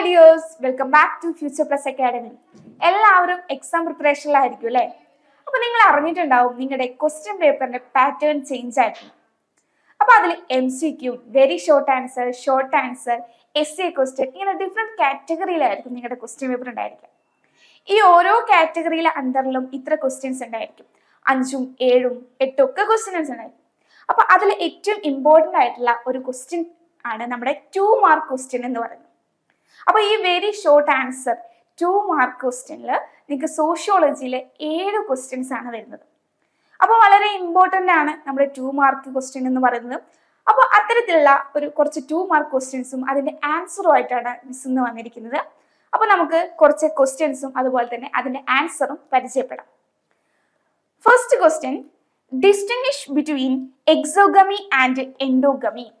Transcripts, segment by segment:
Hi dears welcome back to future plus academy. എല്ലാവരും exam പ്രിപ്പറേഷനിലായിരിക്കും അല്ലേ? അപ്പൊ നിങ്ങൾ അറിഞ്ഞിട്ടുണ്ടാവും നിങ്ങളുടെ ക്വസ്റ്റ്യൻ പേപ്പറിന്റെ പാറ്റേൺ ചേഞ്ച് ആയിരുന്നു അപ്പൊ അതിൽ M C Q very short answer short answer S A question ഇങ്ങനെ ഡിഫറെന്റ് കാറ്റഗറിയിലായിരിക്കും നിങ്ങളുടെ ക്വസ്റ്റ്യൻ പേപ്പർ ഉണ്ടായിരിക്കുക. ഈ ഓരോ കാറ്റഗറിയിലെ അണ്ടറിലും ഇത്ര ക്വസ്റ്റ്യൻസ് ഉണ്ടായിരിക്കും. അഞ്ചും ഏഴും എട്ടും ഒക്കെ ക്വസ്റ്റ്യൻസ് ഉണ്ടായിരിക്കും. അപ്പൊ അതിൽ ഏറ്റവും ഇമ്പോർട്ടന്റ് ആയിട്ടുള്ള ഒരു ക്വസ്റ്റ്യൻ ആണ് നമ്മുടെ ടു മാർക്ക് ക്വസ്റ്റ്യൻ എന്ന് പറയുന്നത്. അപ്പൊ ഈ very short answer two mark ക്വസ്റ്റ്യനിൽ നിങ്ങൾക്ക് സോഷ്യോളജിയിലെ ഏഴ് ക്വസ്റ്റ്യൻസ് ആണ് വരുന്നത്. അപ്പോൾ വളരെ ഇമ്പോർട്ടന്റ് ആണ് നമ്മുടെ ടു മാർക്ക് ക്വസ്റ്റ്യൻ എന്ന് പറയുന്നത്. അപ്പോൾ അത്തരത്തിലുള്ള ഒരു കുറച്ച് ടു മാർക്ക് ക്വസ്റ്റ്യൻസും അതിന്റെ ആൻസറും ആയിട്ടാണ് മിസ് ഇന്ന് വന്നിരിക്കുന്നത്. അപ്പോൾ നമുക്ക് കുറച്ച് ക്വസ്റ്റ്യൻസും അതുപോലെ തന്നെ അതിന്റെ ആൻസറും പരിചയപ്പെടാം. First question distinguish between exogamy and endogamy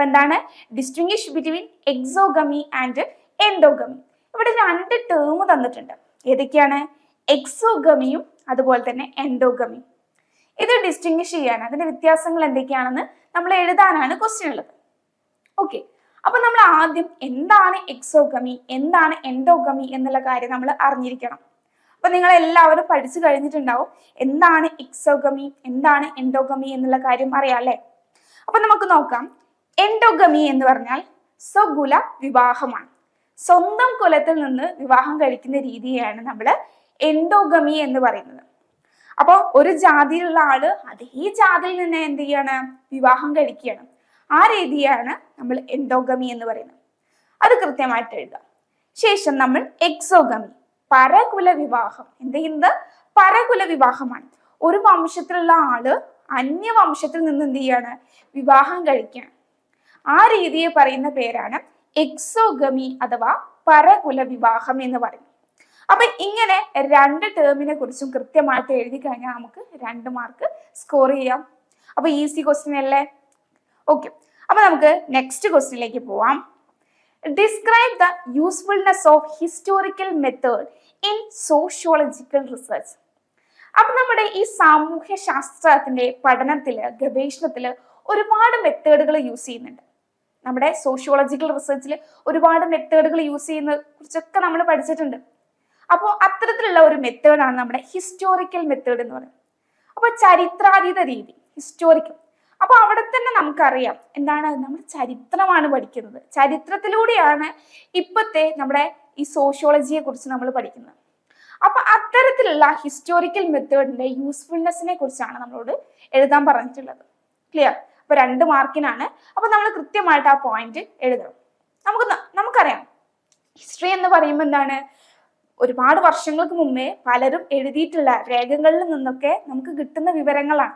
അപ്പൊ എന്താണ്? Distinguish between exogamy and endogamy ഇവിടെ രണ്ട് ടേം തന്നിട്ടുണ്ട്. ഏതൊക്കെയാണ്? എക്സോഗമിയും അതുപോലെ തന്നെ എൻഡോഗമിയും ഇത് ഡിസ്റ്റിങ്വിഷ് ചെയ്യാണ്. അതിന്റെ വ്യത്യാസങ്ങൾ എന്തൊക്കെയാണെന്ന് നമ്മൾ എഴുതാനാണ് ക്വസ്റ്റ്യൻ ഉള്ളത്. ഓക്കെ അപ്പൊ നമ്മൾ ആദ്യം എന്താണ് എക്സോഗമി എന്താണ് എൻഡോഗമി എന്നുള്ള കാര്യം നമ്മൾ അറിഞ്ഞിരിക്കണം. അപ്പൊ നിങ്ങൾ എല്ലാവരും പഠിച്ചു കഴിഞ്ഞിട്ടുണ്ടാവും. എന്താണ് എക്സോഗമി എന്താണ് എൻഡോഗമി എന്നുള്ള കാര്യം അറിയാം അല്ലേ? അപ്പൊ നമുക്ക് നോക്കാം. എൻഡോഗമി എന്ന് പറഞ്ഞാൽ സ്വകുല വിവാഹമാണ്. സ്വന്തം കുലത്തിൽ നിന്ന് വിവാഹം കഴിക്കുന്ന രീതിയാണ് നമ്മൾ എൻഡോഗമി എന്ന് പറയുന്നത്. അപ്പോൾ ഒരു ജാതിയിലുള്ള ആൾ അതേ ജാതിയിൽ നിന്ന് എന്ത് ചെയ്യാണ്? വിവാഹം കഴിക്കുകയാണ്. ആ രീതിയാണ് നമ്മൾ എൻഡോഗമി എന്ന് പറയുന്നത്. അത് കൃത്യമായിട്ട് എഴുതാം. ശേഷം നമ്മൾ എക്സോഗമി പരകുല വിവാഹം. എന്ത് ചെയ്യുന്നത്? പരകുല വിവാഹമാണ്. ഒരു വംശത്തിലുള്ള ആൾ അന്യവംശത്തിൽ നിന്ന് എന്ത് ചെയ്യാണ്? വിവാഹം കഴിക്കുകയാണ്. ആ രീതിയെ പറയുന്ന പേരാണ് എക്സോഗമി അഥവാ പരകുല വിവാഹം എന്ന് പറയും അപ്പൊ ഇങ്ങനെ രണ്ട് ടേമിനെ കുറിച്ചും കൃത്യമായിട്ട് എഴുതി കഴിഞ്ഞാൽ നമുക്ക് രണ്ട് മാർക്ക് സ്കോർ ചെയ്യാം. അപ്പൊ ഈസി ക്വസ്റ്റ്യൻ അല്ലേ? ഓക്കെ അപ്പൊ നമുക്ക് നെക്സ്റ്റ് ക്വസ്റ്റ്യനിലേക്ക് പോവാം. Describe the usefulness of historical method in sociological research അപ്പൊ നമ്മുടെ ഈ സാമൂഹ്യ ശാസ്ത്രത്തിന്റെ പഠനത്തിൽ ഗവേഷണത്തിൽ ഒരുപാട് മെത്തേഡുകൾ യൂസ് ചെയ്യുന്നുണ്ട്. നമ്മുടെ സോഷ്യോളജിക്കൽ റിസർച്ചിൽ ഒരുപാട് മെത്തേഡുകൾ യൂസ് ചെയ്യുന്ന കുറിച്ചൊക്കെ നമ്മൾ പഠിച്ചിട്ടുണ്ട്. അപ്പോൾ അത്തരത്തിലുള്ള ഒരു മെത്തേഡാണ് നമ്മുടെ ഹിസ്റ്റോറിക്കൽ മെത്തേഡ് എന്ന് പറയുന്നത്. അപ്പോൾ ചരിത്രാതീത രീതി ഹിസ്റ്റോറിക്കൽ അപ്പോൾ അവിടെ തന്നെ നമുക്കറിയാം എന്താണ് നമ്മൾ ചരിത്രമാണ് പഠിക്കുന്നത്. ചരിത്രത്തിലൂടെയാണ് ഇപ്പോഴത്തെ നമ്മുടെ ഈ സോഷ്യോളജിയെ കുറിച്ച് നമ്മൾ പഠിക്കുന്നത്. അപ്പൊ അത്തരത്തിലുള്ള ഹിസ്റ്റോറിക്കൽ മെത്തേഡിന്റെ യൂസ്ഫുൾനെസ്സിനെ കുറിച്ചാണ് നമ്മളോട് എഴുതാൻ പറഞ്ഞിട്ടുള്ളത്. ക്ലിയർ അപ്പൊ രണ്ട് മാർക്കിനാണ്. അപ്പൊ നമ്മൾ കൃത്യമായിട്ട് ആ പോയിന്റ് എഴുതണം. നമുക്ക് നമുക്കറിയാം. ഹിസ്റ്ററി എന്ന് പറയുമ്പോൾ എന്താണ്? ഒരുപാട് വർഷങ്ങൾക്ക് മുമ്പേ പലരും എഴുതിയിട്ടുള്ള രേഖകളിൽ നിന്നൊക്കെ നമുക്ക് കിട്ടുന്ന വിവരങ്ങളാണ്.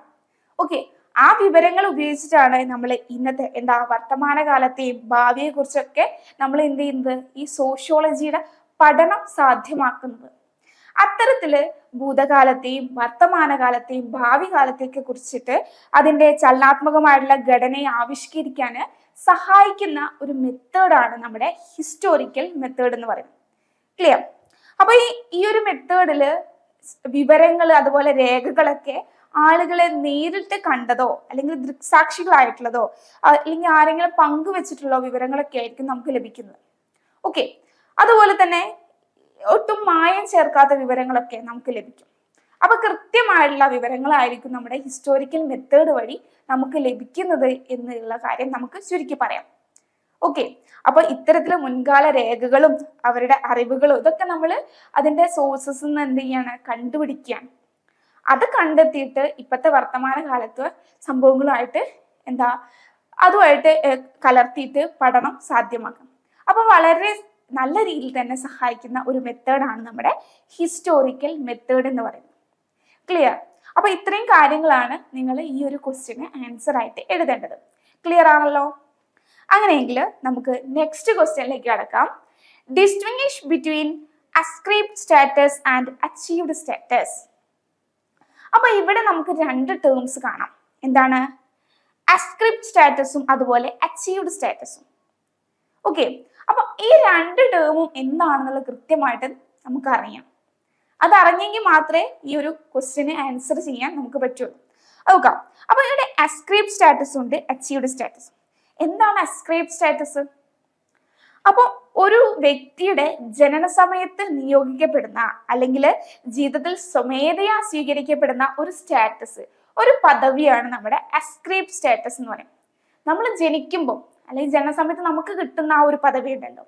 ഓക്കെ ആ വിവരങ്ങൾ ഉപയോഗിച്ചിട്ടാണ് നമ്മൾ ഇന്നത്തെ എന്താ വർത്തമാനകാലത്തെയും ഭാവിയെ കുറിച്ചൊക്കെ നമ്മൾ എന്ത് ചെയ്യുന്നത്? ഈ സോഷ്യോളജിയുടെ പഠനം സാധ്യമാക്കുന്നത്. അത്തരത്തിൽ ഭൂതകാലത്തെയും വർത്തമാനകാലത്തെയും ഭാവി കാലത്തെയൊക്കെ കുറിച്ചിട്ട് അതിന്റെ ചലനാത്മകമായിട്ടുള്ള ഘടനയെ ആവിഷ്കരിക്കാൻ സഹായിക്കുന്ന ഒരു മെത്തേഡാണ് നമ്മുടെ ഹിസ്റ്റോറിക്കൽ മെത്തേഡ് എന്ന് പറയുന്നത്. ക്ലിയർ അപ്പൊ ഈ ഈ ഒരു മെത്തേഡിൽ വിവരങ്ങൾ അതുപോലെ രേഖകളൊക്കെ ആളുകളെ നേരിട്ട് കണ്ടതോ അല്ലെങ്കിൽ ദൃക്സാക്ഷികളായിട്ടുള്ളതോ അല്ലെങ്കിൽ ആരെങ്കിലും പങ്കുവെച്ചിട്ടുള്ള വിവരങ്ങളൊക്കെ ആയിരിക്കും നമുക്ക് ലഭിക്കുന്നത്. ഓക്കെ അതുപോലെ തന്നെ ഒട്ടും മായം ചേർക്കാത്ത വിവരങ്ങളൊക്കെ നമുക്ക് ലഭിക്കും. അപ്പൊ കൃത്യമായിട്ടുള്ള വിവരങ്ങളായിരിക്കും നമ്മുടെ ഹിസ്റ്റോറിക്കൽ മെത്തേഡ് വഴി നമുക്ക് ലഭിക്കുന്നത് എന്നുള്ള കാര്യം നമുക്ക് ചുരുക്കി പറയാം. ഓക്കെ അപ്പൊ ഇത്തരത്തിലെ മുൻകാല രേഖകളും അവരുടെ അറിവുകളും ഇതൊക്കെ നമ്മൾ അതിന്റെ സോഴ്സസ് നിന്ന് എന്ത് ചെയ്യാണ്? കണ്ടുപിടിക്കുകയാണ്. അത് കണ്ടെത്തിയിട്ട് ഇപ്പോഴത്തെ വർത്തമാന കാലത്ത് സംഭവങ്ങളുമായിട്ട് എന്താ? അതുമായിട്ട് കലർത്തിയിട്ട് പഠനം സാധ്യമാക്കും. അപ്പൊ വളരെ നല്ല രീതിയിൽ തന്നെ സഹായിക്കുന്ന ഒരു മെത്തേഡാണ് നമ്മുടെ ഹിസ്റ്റോറിക്കൽ മെത്തേഡ് എന്ന് പറയുന്നത്. ക്ലിയർ അപ്പൊ ഇത്രയും കാര്യങ്ങളാണ് നിങ്ങൾ ഈ ഒരു ക്വസ്റ്റ്യന് ആൻസർ ആയിട്ട് എഴുതേണ്ടത്. ക്ലിയർ ആണല്ലോ? അങ്ങനെയെങ്കിൽ നമുക്ക് നെക്സ്റ്റ് ക്വസ്റ്റ്യനിലേക്ക് കടക്കാം. Distinguish between ascribed status and achieved status അപ്പൊ ഇവിടെ നമുക്ക് രണ്ട് ടേംസ് കാണാം. എന്താണ്? അസ്ക്രിപ്റ്റ് സ്റ്റാറ്റസും അതുപോലെ അച്ചീവ്ഡ് സ്റ്റാറ്റസും ഓക്കെ അപ്പൊ ഈ രണ്ട് ടേമും എന്താണെന്നുള്ളത് കൃത്യമായിട്ട് നമുക്ക് അറിയാം അത് അറിഞ്ഞെങ്കിൽ മാത്രമേ ഈ ഒരു ക്വസ്റ്റ്യന് ആൻസർ ചെയ്യാൻ നമുക്ക് പറ്റുള്ളൂ നോക്കാം. അപ്പൊ ഇവിടെ അസ്ക്രിപ്റ്റ് സ്റ്റാറ്റസ് ഉണ്ട് അച്ചീവ്ഡ് സ്റ്റാറ്റസ് എന്താണ് അസ്ക്രൈബ് സ്റ്റാറ്റസ് അപ്പോൾ ഒരു വ്യക്തിയുടെ ജനന സമയത്ത് നിയോഗിക്കപ്പെടുന്ന അല്ലെങ്കിൽ ജീവിതത്തിൽ സ്വമേധയാ സ്വീകരിക്കപ്പെടുന്ന ഒരു സ്റ്റാറ്റസ് ഒരു പദവിയാണ് നമ്മുടെ അസ്ക്രൈബ് സ്റ്റാറ്റസ് എന്ന് പറയുന്നത് നമ്മൾ ജനിക്കുമ്പോൾ അല്ലെങ്കിൽ ജനനസമയത്ത് നമുക്ക് കിട്ടുന്ന ആ ഒരു പദവി ഉണ്ടല്ലോ.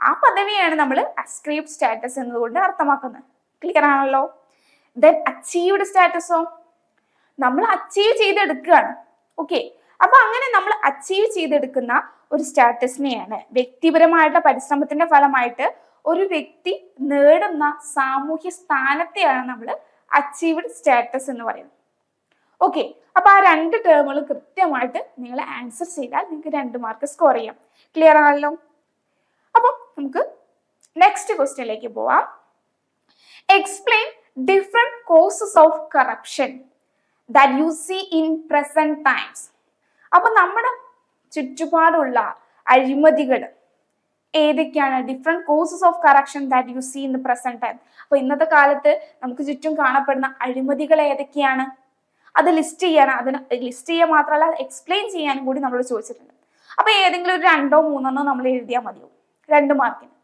ആ പദവിയാണ് നമ്മൾ അസ്ക്രൈബ് സ്റ്റാറ്റസ് എന്നതുകൊണ്ട് അർത്ഥമാക്കുന്നത്. ക്ലിയർ ആണല്ലോ? ദെൻ അച്ചീവ്ഡ് സ്റ്റാറ്റസോ നമ്മൾ അച്ചീവ് ചെയ്തെടുക്കുകയാണ്. ഓക്കെ അപ്പൊ അങ്ങനെ നമ്മൾ അച്ചീവ് ചെയ്തെടുക്കുന്ന ഒരു സ്റ്റാറ്റസിനെയാണ് വ്യക്തിപരമായിട്ടുള്ള പരിശ്രമത്തിന്റെ ഫലമായിട്ട് ഒരു വ്യക്തി നേടുന്ന സാമൂഹ്യ സ്ഥാനത്തെയാണ് നമ്മൾ അച്ചീവ്ഡ് സ്റ്റാറ്റസ് എന്ന് പറയുന്നത്. ഓക്കെ അപ്പൊ ആ രണ്ട് ടേമുകൾ കൃത്യമായിട്ട് നിങ്ങൾ ആൻസർ ചെയ്താൽ നിങ്ങൾക്ക് രണ്ട് മാർക്ക് സ്കോർ ചെയ്യാം. ക്ലിയർ ആണല്ലോ? അപ്പം നമുക്ക് നെക്സ്റ്റ് ക്വസ്റ്റ്യനിലേക്ക് പോവാം. Explain different causes of corruption that you see in present times അപ്പൊ നമ്മുടെ ചുറ്റുപാടുള്ള അഴിമതികൾ ഏതൊക്കെയാണ്? Different causes of corruption that you see in the present time അപ്പൊ ഇന്നത്തെ കാലത്ത് നമുക്ക് ചുറ്റും കാണപ്പെടുന്ന അഴിമതികൾ ഏതൊക്കെയാണ്? അത് ലിസ്റ്റ് ചെയ്യാൻ അതിന് ലിസ്റ്റ് ചെയ്യാൻ മാത്രമല്ല എക്സ്പ്ലെയിൻ ചെയ്യാനും കൂടി നമ്മൾ ചോദിച്ചിട്ടുണ്ട്. അപ്പൊ ഏതെങ്കിലും ഒരു രണ്ടോ മൂന്നെണ്ണോ നമ്മൾ എഴുതിയാൽ മതിയാവും രണ്ട് മാർക്കിന്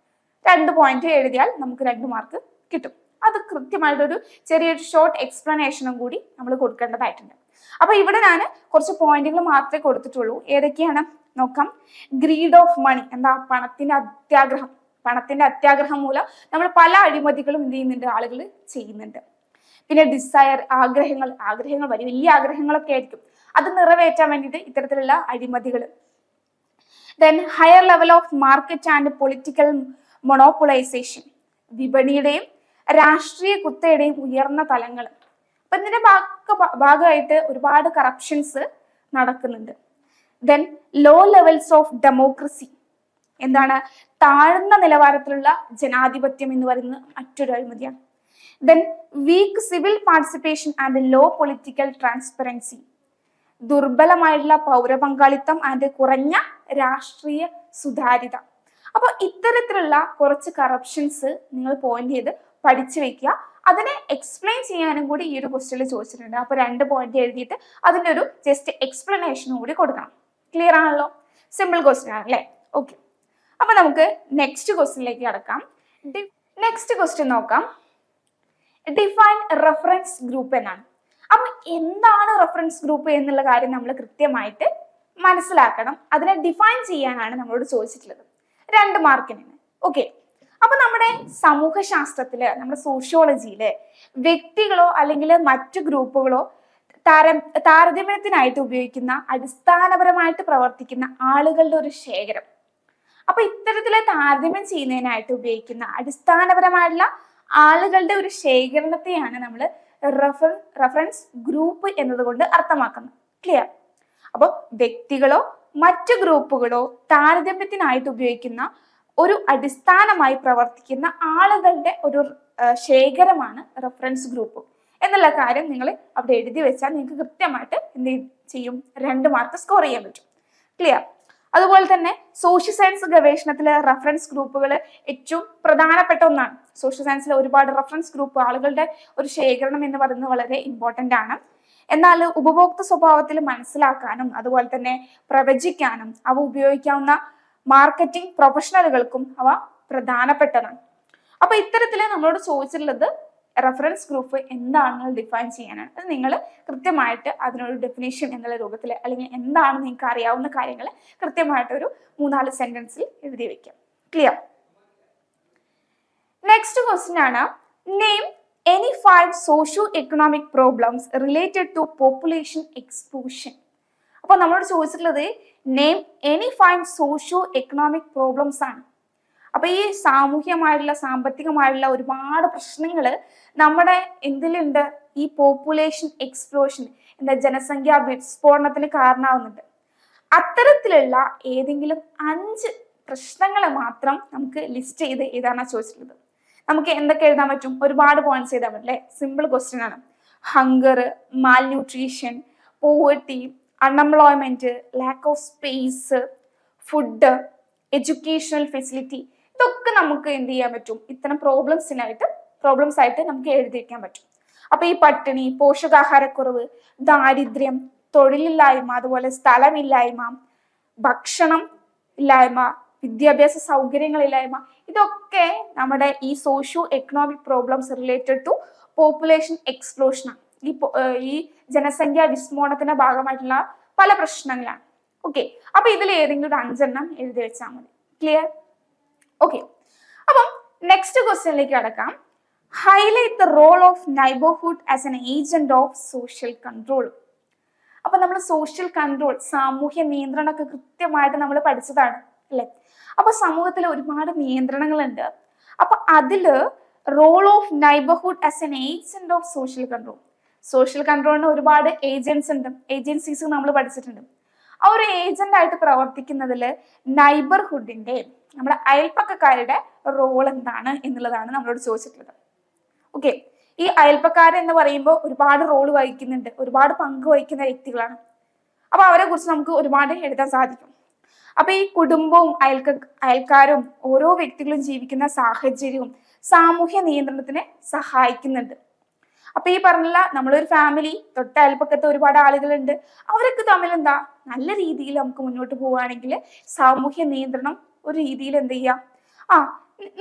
രണ്ട് പോയിന്റ് എഴുതിയാൽ നമുക്ക് രണ്ട് മാർക്ക് കിട്ടും. അത് കൃത്യമായിട്ടൊരു ചെറിയൊരു ഷോർട്ട് എക്സ്പ്ലനേഷനും കൂടി നമ്മൾ കൊടുക്കേണ്ടതായിട്ടുണ്ട്. അപ്പൊ ഇവിടെ ഞാൻ കുറച്ച് പോയിന്റുകൾ മാത്രമേ കൊടുത്തിട്ടുള്ളൂ. ഏതൊക്കെയാണ്? നോക്കാം. ഗ്രീഡ് ഓഫ് മണി എന്താ? പണത്തിന്റെ അത്യാഗ്രഹം. പണത്തിന്റെ അത്യാഗ്രഹം മൂലം നമ്മൾ പല അഴിമതികളും എന്ത് ചെയ്യുന്നുണ്ട്? ആളുകൾ ചെയ്യുന്നുണ്ട്. പിന്നെ ഡിസയർ ആഗ്രഹങ്ങൾ ആഗ്രഹങ്ങൾ വലിയ വലിയ ആഗ്രഹങ്ങളൊക്കെ ആയിരിക്കും. അത് നിറവേറ്റാൻ വേണ്ടിയിട്ട് ഇത്തരത്തിലുള്ള അഴിമതികൾ then higher level of market and political monopolisation വിപണിയുടെയും രാഷ്ട്രീയ കുത്തയുടെയും ഉയർന്ന തലങ്ങൾ അപ്പൊ ഇതിന്റെ ഭാഗ ഭാഗമായിട്ട് ഒരുപാട് കറപ്ഷൻസ് നടക്കുന്നുണ്ട്. Then low levels of democracy എന്താണ്? താഴ്ന്ന നിലവാരത്തിലുള്ള ജനാധിപത്യം എന്ന് പറയുന്നത് മറ്റൊരു അഴിമതിയാണ്. Then weak civil participation and low political transparency ദുർബലമായിട്ടുള്ള പൗരപങ്കാളിത്തം ആൻഡ് കുറഞ്ഞ രാഷ്ട്രീയ സുതാര്യത. അപ്പൊ ഇത്തരത്തിലുള്ള കുറച്ച് കറപ്ഷൻസ് നിങ്ങൾ പോയിന്റ് ചെയ്ത് പഠിച്ചു വെക്കുക. അതിനെ എക്സ്പ്ലെയിൻ ചെയ്യാനും കൂടി ഈ ഒരു ക്വസ്റ്റ്യനിൽ ചോദിച്ചിട്ടുണ്ട്. അപ്പൊ രണ്ട് പോയിന്റ് എഴുതിയിട്ട് അതിന്റെ ഒരു ജസ്റ്റ് എക്സ്പ്ലനേഷനും കൂടി കൊടുക്കണം. ക്ലിയർ ആണല്ലോ? സിമ്പിൾ ക്വസ്റ്റ്യൻ ആണ് അല്ലേ? ഓക്കെ അപ്പൊ നമുക്ക് നെക്സ്റ്റ് ക്വസ്റ്റ്യനിലേക്ക് കടക്കാം. നെക്സ്റ്റ് ക്വസ്റ്റ്യൻ നോക്കാം. ഡിഫൈൻ റെഫറൻസ് ഗ്രൂപ്പ് എന്നാണ്. അപ്പൊ എന്താണ് റെഫറൻസ് ഗ്രൂപ്പ് എന്നുള്ള കാര്യം നമ്മൾ കൃത്യമായിട്ട് മനസ്സിലാക്കണം. അതിനെ ഡിഫൈൻ ചെയ്യാനാണ് നമ്മളോട് ചോദിച്ചിട്ടുള്ളത്. രണ്ട് മാർക്കിനാണ് ഓക്കെ അപ്പൊ നമ്മുടെ സമൂഹശാസ്ത്രത്തിൽ നമ്മുടെ സോഷ്യോളജിയിൽ വ്യക്തികളോ അല്ലെങ്കിൽ മറ്റു ഗ്രൂപ്പുകളോ താര താരതമ്യത്തിനായിട്ട് ഉപയോഗിക്കുന്ന അടിസ്ഥാനപരമായിട്ട് പ്രവർത്തിക്കുന്ന ആളുകളുടെ ഒരു ശേഖരം. അപ്പൊ ഇത്തരത്തിലെ താരതമ്യം ചെയ്യുന്നതിനായിട്ട് ഉപയോഗിക്കുന്ന അടിസ്ഥാനപരമായിട്ടുള്ള ആളുകളുടെ ഒരു ശേഖരണത്തെയാണ് നമ്മൾ റെഫർ റെഫറൻസ് ഗ്രൂപ്പ് എന്നതുകൊണ്ട് അർത്ഥമാക്കുന്നത്. ക്ലിയർ അപ്പോൾ വ്യക്തികളോ മറ്റു ഗ്രൂപ്പുകളോ താരതമ്യത്തിനായിട്ട് ഉപയോഗിക്കുന്ന ഒരു അടിസ്ഥാനമായി പ്രവർത്തിക്കുന്ന ആളുകളുടെ ഒരു ശേഖരമാണ് റെഫറൻസ് ഗ്രൂപ്പ് എന്നുള്ള കാര്യം നിങ്ങൾ അവിടെ എഴുതി വെച്ചാൽ നിങ്ങൾക്ക് കൃത്യമായിട്ട് എന്ത് ചെയ്യും? രണ്ട് മാർക്ക് സ്കോർ ചെയ്യാൻ പറ്റും. ക്ലിയർ അതുപോലെ തന്നെ സോഷ്യൽ സയൻസ് ഗവേഷണത്തിലെ റഫറൻസ് ഗ്രൂപ്പുകൾ ഏറ്റവും പ്രധാനപ്പെട്ട ഒന്നാണ്. സോഷ്യൽ സയൻസിലെ ഒരുപാട് റഫറൻസ് ഗ്രൂപ്പ് ആളുകളുടെ ഒരു ശേഖരണം എന്ന് പറയുന്നത് വളരെ ഇമ്പോർട്ടന്റ് ആണ്. എന്നാൽ ഉപഭോക്തൃ സ്വഭാവത്തിൽ മനസ്സിലാക്കാനും അതുപോലെ തന്നെ പ്രവചിക്കാനും അവ ഉപയോഗിക്കാവുന്ന മാർക്കറ്റിംഗ് പ്രൊഫഷണലുകൾക്കും അവ പ്രധാനപ്പെട്ടതാണ്. അപ്പൊ ഇത്തരത്തിൽ നമ്മളോട് ചോദിച്ചിട്ടുള്ളത് റെഫറൻസ് ഗ്രൂപ്പ് എന്താണെന്ന് ഡിഫൈൻ ചെയ്യാനാണ്. അത് നിങ്ങൾ കൃത്യമായിട്ട് അതിനൊരു ഡെഫിനേഷൻ എന്നുള്ള രൂപത്തിൽ അല്ലെങ്കിൽ എന്താണ് നിങ്ങൾക്ക് അറിയാവുന്ന കാര്യങ്ങൾ കൃത്യമായിട്ട് ഒരു മൂന്നാൽ സെന്റൻസിൽ എഴുതി വെക്കാം. ക്ലിയർ നെക്സ്റ്റ് ക്വസ്റ്റ്യൻ ആണ്. Name any five socio economic problems related to population explosion അപ്പോൾ നമ്മളോട് ചോദിച്ചിട്ടുള്ളത് name any five socio economic problems ആണ്. അപ്പൊ ഈ സാമൂഹ്യമായിട്ടുള്ള സാമ്പത്തികമായിട്ടുള്ള ഒരുപാട് പ്രശ്നങ്ങൾ നമ്മുടെ എന്തിലുണ്ട്? ഈ പോപ്പുലേഷൻ എക്സ്പ്ലോഷൻ എന്താ ജനസംഖ്യാ വിസ്ഫോടനത്തിന് കാരണമാവുന്നുണ്ട്. അത്തരത്തിലുള്ള ഏതെങ്കിലും അഞ്ച് പ്രശ്നങ്ങൾ മാത്രം നമുക്ക് ലിസ്റ്റ് ചെയ്ത് ഏതാണ് ചോദിച്ചിട്ടുള്ളത്. നമുക്ക് എന്തൊക്കെ എഴുതാൻ പറ്റും? ഒരുപാട് പോയിന്റ്സ് എഴുതാൻ പറ്റും അല്ലേ? സിമ്പിൾ ക്വസ്റ്റ്യൻ ആണ്. Hunger malnutrition poverty unemployment lack of space food educational facility ഇതൊക്കെ നമുക്ക് എന്ത് ചെയ്യാൻ പറ്റും? ഇത്തരം പ്രോബ്ലംസിനായിട്ട് പ്രോബ്ലംസ് ആയിട്ട് നമുക്ക് എഴുതിയിരിക്കാൻ പറ്റും. അപ്പൊ ഈ പട്ടിണി പോഷകാഹാരക്കുറവ് ദാരിദ്ര്യം തൊഴിലില്ലായ്മ അതുപോലെ സ്ഥലമില്ലായ്മ ഭക്ഷണം ഇല്ലായ്മ വിദ്യാഭ്യാസ സൗകര്യങ്ങളില്ലായ്മ ഇതൊക്കെ നമ്മുടെ ഈ socio economic problems related to population എക്സ്പ്ലോഷനാണ് ഈ ഈ ജനസംഖ്യ വിസ്ഫോടനത്തിന്റെ ഭാഗമായിട്ടുള്ള പല പ്രശ്നങ്ങളാണ്. ഓക്കെ അപ്പൊ ഇതിൽ ഏതെങ്കിലും ഒരു അഞ്ചെണ്ണം എഴുതി വെച്ചാൽ മതി. ക്ലിയർ ഓക്കെ അപ്പം നെക്സ്റ്റ് ക്വസ്റ്റ്യനിലേക്ക് കടക്കാം. Highlight the role of neighbourhood as an agent of social control അപ്പൊ നമ്മൾ സോഷ്യൽ കൺട്രോൾ സാമൂഹ്യ നിയന്ത്രണമൊക്കെ കൃത്യമായിട്ട് നമ്മൾ പഠിച്ചതാണ് അല്ലെ? അപ്പൊ സമൂഹത്തിൽ ഒരുപാട് നിയന്ത്രണങ്ങളുണ്ട്. അപ്പൊ അതിൽ role of neighbourhood as an agent of social control social കൺട്രോളിന് ഒരുപാട് ഏജൻസ് ഉണ്ട്. ഏജൻസീസ് നമ്മൾ പഠിച്ചിട്ടുണ്ട്. ആ ഒരു ഏജന്റ് ആയിട്ട് പ്രവർത്തിക്കുന്നതിൽ നൈബർഹുഡിന്റെ നമ്മുടെ അയൽപ്പക്കക്കാരുടെ റോൾ എന്താണ് എന്നുള്ളതാണ് നമ്മളോട് ചോദിച്ചിട്ടുള്ളത്. ഓക്കെ ഈ അയൽപ്പക്കാരൻ എന്ന് പറയുമ്പോൾ ഒരുപാട് റോൾ വഹിക്കുന്നുണ്ട്. ഒരുപാട് പങ്ക് വഹിക്കുന്ന വ്യക്തികളാണ്. അപ്പൊ അവരെ കുറിച്ച് നമുക്ക് ഒരുപാട് എഴുതാൻ സാധിക്കും. അപ്പൊ ഈ കുടുംബവും അയൽക്ക അയൽക്കാരും ഓരോ വ്യക്തികളും ജീവിക്കുന്ന സാഹചര്യവും സാമൂഹ്യ നിയന്ത്രണത്തിന് സഹായിക്കുന്നുണ്ട്. അപ്പൊ ഈ പറഞ്ഞില്ല നമ്മളൊരു ഫാമിലി തൊട്ട അയൽപ്പക്കത്ത് ഒരുപാട് ആളുകളുണ്ട്. അവരൊക്കെ തമ്മിൽ എന്താ നല്ല രീതിയിൽ നമുക്ക് മുന്നോട്ട് പോവുകയാണെങ്കിൽ സാമൂഹ്യ നിയന്ത്രണം ഒരു രീതിയിൽ എന്ത് ചെയ്യുക ആ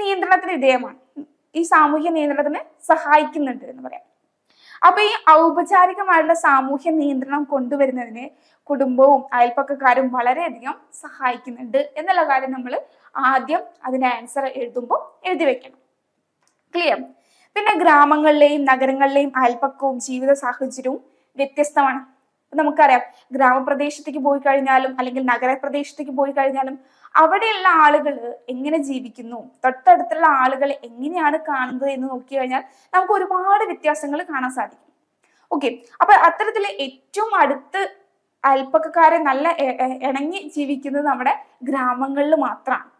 നിയന്ത്രണത്തിന് വിധേയമാണ്. ഈ സാമൂഹ്യ നിയന്ത്രണത്തിന് സഹായിക്കുന്നുണ്ട് എന്ന് പറയാം. അപ്പൊ ഈ ഔപചാരികമായിട്ടുള്ള സാമൂഹ്യ നിയന്ത്രണം കൊണ്ടുവരുന്നതിന് കുടുംബവും അയൽപ്പക്കക്കാരും വളരെയധികം സഹായിക്കുന്നുണ്ട് എന്നുള്ള കാര്യം നമ്മൾ ആദ്യം അതിന്റെ ആൻസർ എഴുതുമ്പോൾ എഴുതി വെക്കണം. ക്ലിയർ പിന്നെ ഗ്രാമങ്ങളിലെയും നഗരങ്ങളിലെയും അയൽപ്പക്കവും ജീവിത സാഹചര്യവും വ്യത്യസ്തമാണ്. നമുക്കറിയാം ഗ്രാമപ്രദേശത്തേക്ക് പോയി കഴിഞ്ഞാലും അല്ലെങ്കിൽ നഗരപ്രദേശത്തേക്ക് പോയി കഴിഞ്ഞാലും അവിടെയുള്ള ആളുകൾ എങ്ങനെ ജീവിക്കുന്നു? തൊട്ടടുത്തുള്ള ആളുകൾ എങ്ങനെയാണ് കാണുന്നത് എന്ന് നോക്കി കഴിഞ്ഞാൽ നമുക്ക് ഒരുപാട് വ്യത്യാസങ്ങൾ കാണാൻ സാധിക്കും. ഓക്കെ അപ്പൊ അത്തരത്തിൽ ഏറ്റവും അടുത്ത് അല്പക്കാരെ നല്ല ഇണങ്ങി ജീവിക്കുന്നത് നമ്മുടെ ഗ്രാമങ്ങളിൽ മാത്രമാണ്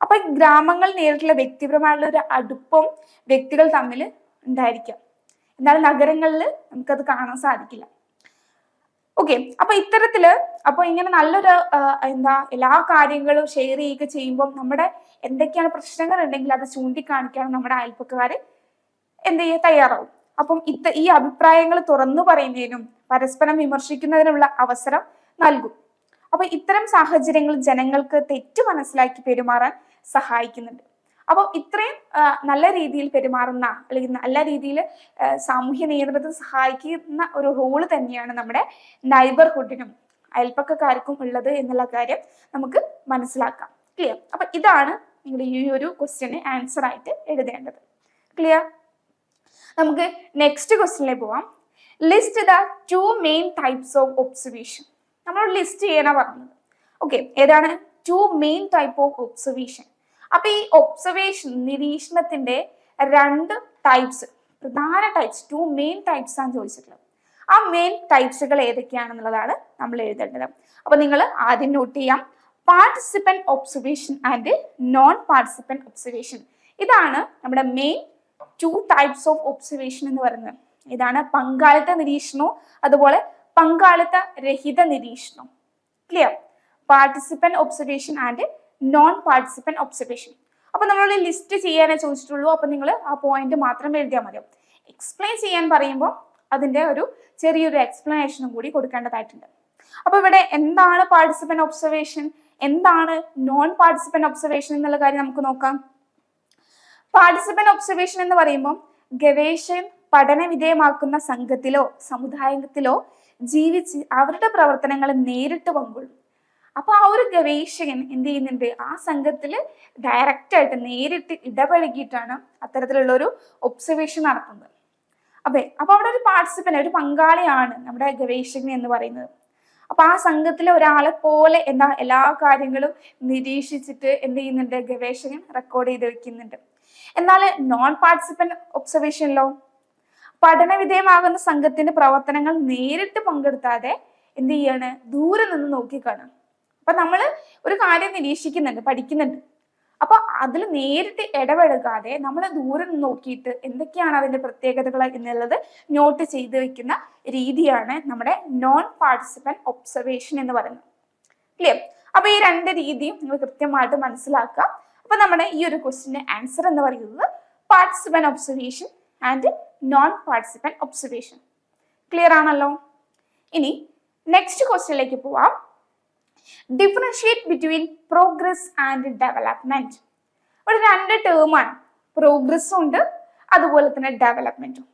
അപ്പൊ ഗ്രാമങ്ങൾ നേരിട്ടുള്ള വ്യക്തിപരമായിട്ടുള്ള ഒരു അടുപ്പം വ്യക്തികൾ തമ്മിൽ ഉണ്ടായിരിക്കാം. എന്നാൽ നഗരങ്ങളിൽ നമുക്കത് കാണാൻ സാധിക്കില്ല. ഓക്കെ അപ്പൊ ഇത്തരത്തിൽ അപ്പൊ ഇങ്ങനെ നല്ലൊരു എന്താ എല്ലാ കാര്യങ്ങളും ഷെയർ ചെയ്യുക ചെയ്യുമ്പോൾ നമ്മുടെ എന്തൊക്കെയാണ് പ്രശ്നങ്ങൾ ഉണ്ടെങ്കിൽ അത് ചൂണ്ടിക്കാണിക്കാൻ നമ്മുടെ അയൽപ്പക്കാര് എന്ത് ചെയ്യാൻ തയ്യാറാവും. അപ്പം ഇത്ത ഈ അഭിപ്രായങ്ങൾ തുറന്നു പറയുന്നതിനും പരസ്പരം വിമർശിക്കുന്നതിനുള്ള അവസരം നൽകും. അപ്പൊ ഇത്തരം സാഹചര്യങ്ങൾ ജനങ്ങൾക്ക് തെറ്റ് മനസ്സിലാക്കി പെരുമാറാൻ സഹായിക്കുന്നുണ്ട്. അപ്പോൾ ഇത്രയും നല്ല രീതിയിൽ പെരുമാറുന്ന അല്ലെങ്കിൽ നല്ല രീതിയിൽ സാമൂഹ്യ നിയന്ത്രണത്തിന് സഹായിക്കുന്ന ഒരു റോൾ തന്നെയാണ് നമ്മുടെ നൈബർഹുഡിനും അയൽപ്പക്കക്കാർക്കും ഉള്ളത് എന്നുള്ള കാര്യം നമുക്ക് മനസ്സിലാക്കാം. ക്ലിയർ അപ്പൊ ഇതാണ് നിങ്ങളുടെ ഈ ഒരു ക്വസ്റ്റ്യന് ആൻസർ ആയിട്ട് എഴുതേണ്ടത്. ക്ലിയർ നമുക്ക് നെക്സ്റ്റ് ക്വസ്റ്റ്യനിലേക്ക് പോവാം. List the two main types of observation നമ്മൾ ലിസ്റ്റ് ചെയ്യാനാണ് പറഞ്ഞത്. ഓക്കെ ഏതാണ്? Two main type of observation അപ്പൊ ഈ ഒബ്സർവേഷൻ നിരീക്ഷണത്തിന്റെ രണ്ട് ടൈപ്സ് പ്രധാന ടൈപ്സ് ടു മെയിൻ ടൈപ്സ് ആണ് ചോദിച്ചിട്ടുള്ളത്. ആ മെയിൻ ടൈപ്സുകൾ ഏതൊക്കെയാണെന്നുള്ളതാണ് നമ്മൾ എഴുതേണ്ടത്. അപ്പൊ നിങ്ങൾ ആദ്യം നോട്ട് ചെയ്യാം. Participant observation and non participant observation ഇതാണ് നമ്മുടെ main two types of observation എന്ന് പറയുന്നത്. ഇതാണ് പങ്കാളിത്ത നിരീക്ഷണവും അതുപോലെ പങ്കാളിത്ത രഹിത നിരീക്ഷണവും. Clear participant observation and non participant observation അപ്പൊ നമ്മൾ ലിസ്റ്റ് ചെയ്യാനേ ചോദിച്ചിട്ടുള്ളൂ. അപ്പോൾ നിങ്ങൾ ആ പോയിന്റ് മാത്രം എഴുതിയാൽ മതി. എക്സ്പ്ലെയിൻ ചെയ്യാൻ പറയുമ്പോൾ അതിന്റെ ഒരു ചെറിയൊരു എക്സ്പ്ലനേഷനും കൂടി കൊടുക്കേണ്ടതായിട്ടുണ്ട്. അപ്പോൾ ഇവിടെ എന്താണ് പാർട്ടിസിപ്പന്റ് ഒബ്സർവേഷൻ എന്താണ് നോൺ പാർട്ടിസിപ്പന്റ് ഒബ്സർവേഷൻ എന്നുള്ള കാര്യം നമുക്ക് നോക്കാം. പാർട്ടിസിപ്പന്റ് ഒബ്സർവേഷൻ എന്ന് പറയുമ്പോൾ ഗവേഷകൻ പഠന വിധേയമാക്കുന്ന സംഘത്തിലോ സമുദായത്തിലോ ജീവിച്ച് അവരുടെ പ്രവർത്തനങ്ങൾ നേരിട്ട് പങ്കൊള്ളും അപ്പൊ ആ ഒരു ഗവേഷകൻ എന്ത് ചെയ്യുന്നുണ്ട്? ആ സംഘത്തിൽ ഡയറക്റ്റ് ആയിട്ട് നേരിട്ട് ഇടപഴകിയിട്ടാണ് അത്തരത്തിലുള്ള ഒരു ഒബ്സർവേഷൻ നടത്തുന്നത്. അതെ അപ്പൊ അവിടെ ഒരു പാർട്ടിസിപ്പന്റ് ഒരു പങ്കാളിയാണ് നമ്മുടെ ഗവേഷകൻ എന്ന് പറയുന്നത്. അപ്പൊ ആ സംഘത്തിലെ ഒരാളെ പോലെ എന്താ എല്ലാ കാര്യങ്ങളും നിരീക്ഷിച്ചിട്ട് എന്ത് ചെയ്യുന്നുണ്ട്? ഗവേഷകൻ റെക്കോർഡ് ചെയ്ത് വെക്കുന്നുണ്ട്. എന്നാൽ നോൺ പാർട്ടിസിപ്പന്റ് ഒബ്സർവേഷനിലോ പഠന വിധേയമാകുന്ന സംഘത്തിന്റെ പ്രവർത്തനങ്ങൾ നേരിട്ട് പങ്കെടുത്താതെ എന്ത് ചെയ്യാണ്? ദൂരെ നിന്ന് നോക്കിക്കാണാം അപ്പൊ നമ്മൾ ഒരു കാര്യം നിരീക്ഷിക്കുന്നുണ്ട് പഠിക്കുന്നുണ്ട്. അപ്പൊ അതിൽ നേരിട്ട് ഇടപെടുകാതെ നമ്മൾ ദൂരെ നിന്ന് നോക്കിയിട്ട് എന്തൊക്കെയാണ് അതിന്റെ പ്രത്യേകതകൾ എന്നുള്ളത് നോട്ട് ചെയ്ത് വെക്കുന്ന രീതിയാണ് നമ്മുടെ നോൺ പാർട്ടിസിപ്പന്റ് ഒബ്സർവേഷൻ എന്ന് പറയുന്നത്. ക്ലിയർ അപ്പൊ ഈ രണ്ട് രീതിയും നിങ്ങൾ കൃത്യമായിട്ട് മനസ്സിലാക്കുക. അപ്പൊ നമ്മുടെ ഈ ഒരു ക്വസ്റ്റിന്റെ ആൻസർ എന്ന് പറയുന്നത് participant observation and non participant observation clear ആണല്ലോ? ഇനി നെക്സ്റ്റ് ക്വസ്റ്റ്യനിലേക്ക് പോവാം. Differentiate between progress and development ഇവിടെ രണ്ട് ടേമാണ് പ്രോഗ്രസ്സും ഉണ്ട് അതുപോലെ തന്നെ ഡെവലപ്മെന്റും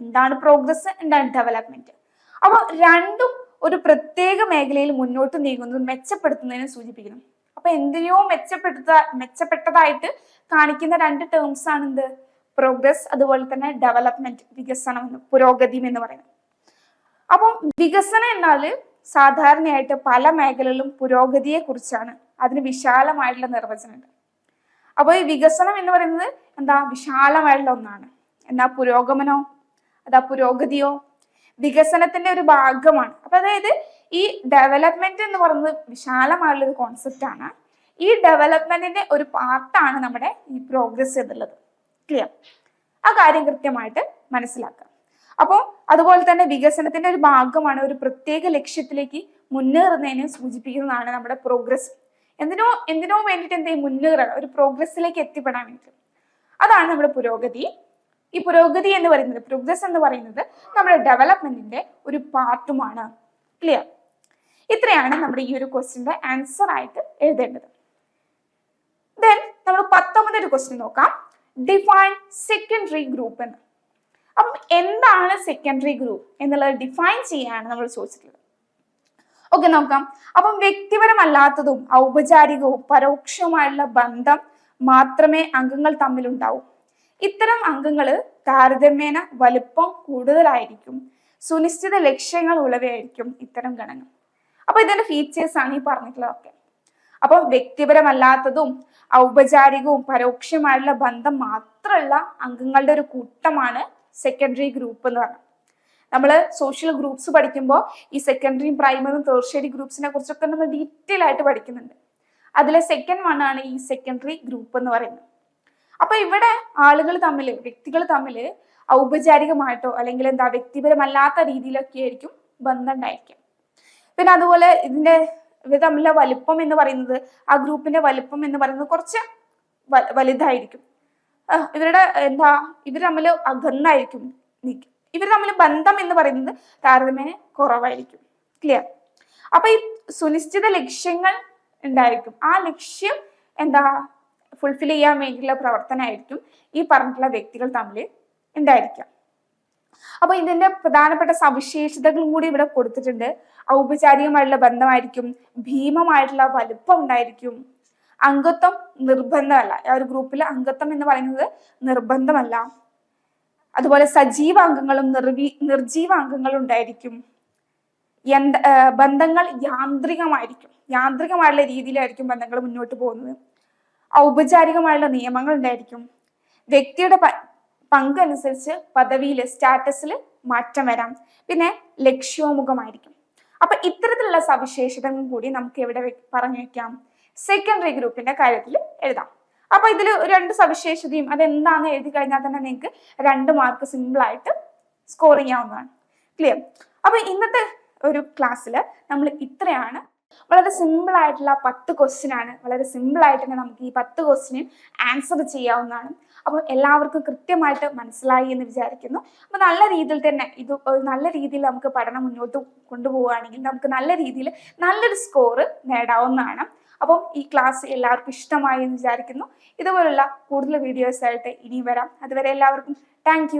എന്താണ് പ്രോഗ്രസ് എന്താണ് ഡെവലപ്മെന്റ് അപ്പോൾ രണ്ടും ഒരു പ്രത്യേക മേഖലയിൽ മുന്നോട്ട് നീങ്ങുന്നത് മെച്ചപ്പെടുത്തുന്നതിനെ സൂചിപ്പിക്കുന്നു. അപ്പൊ എന്തിനെയോ മെച്ചപ്പെടുത്ത മെച്ചപ്പെട്ടതായിട്ട് കാണിക്കുന്ന രണ്ട് ടേംസ് ആണ് എന്ത്? പ്രോഗ്രസ് അതുപോലെ തന്നെ ഡെവലപ്മെന്റ് വികസനം എന്ന് പുരോഗതി എന്ന് പറയുന്നത്. അപ്പം വികസനം എന്നാൽ സാധാരണയായിട്ട് പല മേഖലകളിലും പുരോഗതിയെ കുറിച്ചാണ് അതിന് വിശാലമായിട്ടുള്ള നിർവചനമുണ്ട് അപ്പോൾ ഈ വികസനം എന്ന് പറയുന്നത് എന്താ? വിശാലമായിട്ടുള്ള ഒന്നാണ്. എന്നാ പുരോഗമനോ അതാ പുരോഗതിയോ? വികസനത്തിന്റെ ഒരു ഭാഗമാണ്. അപ്പൊ അതായത് ഈ ഡെവലപ്മെന്റ് എന്ന് പറയുന്നത് വിശാലമായുള്ള ഒരു കോൺസെപ്റ്റ് ആണ്. ഈ ഡെവലപ്മെന്റിന്റെ ഒരു പാർട്ടാണ് നമ്മുടെ ഈ പ്രോഗ്രസ് എന്നുള്ളത്. ക്ലിയർ ആ കാര്യം കൃത്യമായിട്ട് മനസ്സിലാക്കുക അപ്പോൾ അതുപോലെ തന്നെ വികസനത്തിന്റെ ഒരു ഭാഗമാണ് ഒരു പ്രത്യേക ലക്ഷ്യത്തിലേക്ക് മുന്നേറുന്നതിനെ സൂചിപ്പിക്കുന്നതാണ് നമ്മുടെ പ്രോഗ്രസ് എന്തിനോ എന്തിനോ വേണ്ടിയിട്ട് എന്തെങ്കിലും മുന്നേറണം ഒരു പ്രോഗ്രസ്സിലേക്ക് എത്തിപ്പെടാൻ വേണ്ടിയിട്ട്. അതാണ് നമ്മുടെ പുരോഗതി. ഈ പുരോഗതി എന്ന് പറയുന്നത് പ്രോഗ്രസ് എന്ന് പറയുന്നത് നമ്മുടെ ഡെവലപ്മെന്റിന്റെ ഒരു പാർട്ടുമാണ്. ക്ലിയർ ഇത്രയാണ് നമ്മുടെ ഈ ഒരു ക്വസ്റ്റിന്റെ ആൻസർ ആയിട്ട് എഴുതേണ്ടത്. ദെൻ നമ്മൾ പത്തൊമ്പതൊരു ക്വസ്റ്റ്യൻ നോക്കാം. ഡിഫൈൻ സെക്കൻഡറി ഗ്രൂപ്പ് എന്ന്. അപ്പം എന്താണ് സെക്കൻഡറി ഗ്രൂപ്പ് എന്നുള്ളത് ഡിഫൈൻ ചെയ്യാനാണ് നമ്മൾ ചോദിച്ചിട്ടുള്ളത്. ഓക്കെ നോക്കാം. അപ്പം വ്യക്തിപരമല്ലാത്തതും ഔപചാരികവും പരോക്ഷവുമായുള്ള ബന്ധം മാത്രമേ അംഗങ്ങൾ തമ്മിലുണ്ടാവൂ. ഇത്തരം അംഗങ്ങൾ താരതമ്യേന വലുപ്പം കൂടുതലായിരിക്കും. സുനിശ്ചിത ലക്ഷ്യങ്ങൾ ഉള്ളവയായിരിക്കും ഇത്തരം ഗണങ്ങൾ. അപ്പൊ ഇതിന്റെ ഫീച്ചേഴ്സ് ആണ് ഈ പറഞ്ഞിട്ടുള്ളതൊക്കെ അപ്പൊ വ്യക്തിപരമല്ലാത്തതും ഔപചാരികവും പരോക്ഷമായുള്ള ബന്ധം മാത്രമുള്ള അംഗങ്ങളുടെ ഒരു കൂട്ടമാണ് സെക്കൻഡറി ഗ്രൂപ്പ് എന്ന് പറഞ്ഞു. നമ്മൾ സോഷ്യൽ ഗ്രൂപ്പ്സ് പഠിക്കുമ്പോൾ ഈ സെക്കൻഡറിയും പ്രൈമറിയും തേർഷ്യറി ഗ്രൂപ്പ്സിനെ കുറിച്ചൊക്കെ നമ്മൾ ഡീറ്റെയിൽ ആയിട്ട് പഠിക്കുന്നുണ്ട്. അതിലെ സെക്കൻഡ് വൺ ആണ് ഈ സെക്കൻഡറി ഗ്രൂപ്പ് എന്ന് പറയുന്നത്. അപ്പൊ ഇവിടെ ആളുകൾ തമ്മിൽ വ്യക്തികൾ തമ്മിൽ ഔപചാരികമായിട്ടോ അല്ലെങ്കിൽ എന്താ വ്യക്തിപരമല്ലാത്ത രീതിയിലൊക്കെ ആയിരിക്കും ബന്ധം ഉണ്ടായിരിക്കും പിന്നെ അതുപോലെ ഇതിന്റെ ഇവ തമ്മിലുള്ള വലുപ്പം എന്ന് പറയുന്നത് ആ ഗ്രൂപ്പിന്റെ വലുപ്പം എന്ന് പറയുന്നത് കുറച്ച് വലുതായിരിക്കും. ഇവരുടെ എന്താ ഇവർ തമ്മിൽ അകന്നായിരിക്കും ഇവർ തമ്മിൽ ബന്ധം എന്ന് പറയുന്നത് താരതമ്യേന കുറവായിരിക്കും. ക്ലിയർ അപ്പൊ ഈ സുനിശ്ചിത ലക്ഷ്യങ്ങൾ ഉണ്ടായിരിക്കും. ആ ലക്ഷ്യം എന്താ ഫുൾഫിൽ ചെയ്യാൻ വേണ്ടിയുള്ള പ്രവർത്തനമായിരിക്കും ഈ പറഞ്ഞിട്ടുള്ള വ്യക്തികൾ തമ്മിൽ ഉണ്ടായിരിക്കാം അപ്പൊ ഇതിന്റെ പ്രധാനപ്പെട്ട സവിശേഷതകളും കൂടി ഇവിടെ കൊടുത്തിട്ടുണ്ട്. ഔപചാരികമായിട്ടുള്ള ബന്ധമായിരിക്കും ഭീമമായിട്ടുള്ള വലുപ്പം ഉണ്ടായിരിക്കും അംഗത്വം നിർബന്ധമല്ല. ആ ഒരു ഗ്രൂപ്പിൽ അംഗത്വം എന്ന് പറയുന്നത് നിർബന്ധമല്ല. അതുപോലെ സജീവ അംഗങ്ങളും നിർവീ നിർജീവ അംഗങ്ങളും ഉണ്ടായിരിക്കും യന്ത്ര ബന്ധങ്ങൾ യാന്ത്രികമായിരിക്കും. യാന്ത്രികമായുള്ള രീതിയിലായിരിക്കും ബന്ധങ്ങൾ മുന്നോട്ട് പോകുന്നത്. ഔപചാരികമായുള്ള നിയമങ്ങൾ ഉണ്ടായിരിക്കും. വ്യക്തിയുടെ പങ്ക് അനുസരിച്ച് പദവിയിൽ സ്റ്റാറ്റസിൽ മാറ്റം വരാം. പിന്നെ ലക്ഷ്യോമുഖമായിരിക്കും. അപ്പൊ ഇത്തരത്തിലുള്ള സവിശേഷതകളും കൂടി നമുക്ക് എവിടെ പറഞ്ഞു വെക്കാം സെക്കൻഡറി ഗ്രൂപ്പിന്റെ കാര്യത്തിൽ എഴുതാം. അപ്പൊ ഇതിൽ രണ്ട് സവിശേഷതയും അതെന്താന്ന് എഴുതി കഴിഞ്ഞാൽ തന്നെ നിങ്ങൾക്ക് രണ്ട് മാർക്ക് സിമ്പിൾ ആയിട്ട് സ്കോർ ചെയ്യാവുന്നതാണ്. ക്ലിയർ അപ്പൊ ഇന്നത്തെ ഒരു ക്ലാസ്സിൽ നമ്മൾ ഇത്രയാണ്. വളരെ സിമ്പിൾ ആയിട്ടുള്ള പത്ത് ക്വസ്റ്റ്യൻ ആണ്. വളരെ സിമ്പിൾ ആയിട്ട് തന്നെ നമുക്ക് ഈ പത്ത് ക്വസ്റ്റിനും ആൻസർ ചെയ്യാവുന്നതാണ്. അപ്പോൾ എല്ലാവർക്കും കൃത്യമായിട്ട് മനസ്സിലായി എന്ന് വിചാരിക്കുന്നു. അപ്പോൾ നല്ല രീതിയിൽ തന്നെ ഇത് നല്ല രീതിയിൽ നമുക്ക് പഠനം മുന്നോട്ട് കൊണ്ടുപോവുകയാണെങ്കിൽ നമുക്ക് നല്ല രീതിയിൽ നല്ലൊരു സ്കോർ നേടാവുന്നതാണ്. അപ്പം ഈ ക്ലാസ് എല്ലാവർക്കും ഇഷ്ടമായി എന്ന് വിചാരിക്കുന്നു. ഇതുപോലുള്ള കൂടുതൽ വീഡിയോസ് ആയിട്ട് ഇനിയും വരാം. അതുവരെ എല്ലാവർക്കും താങ്ക്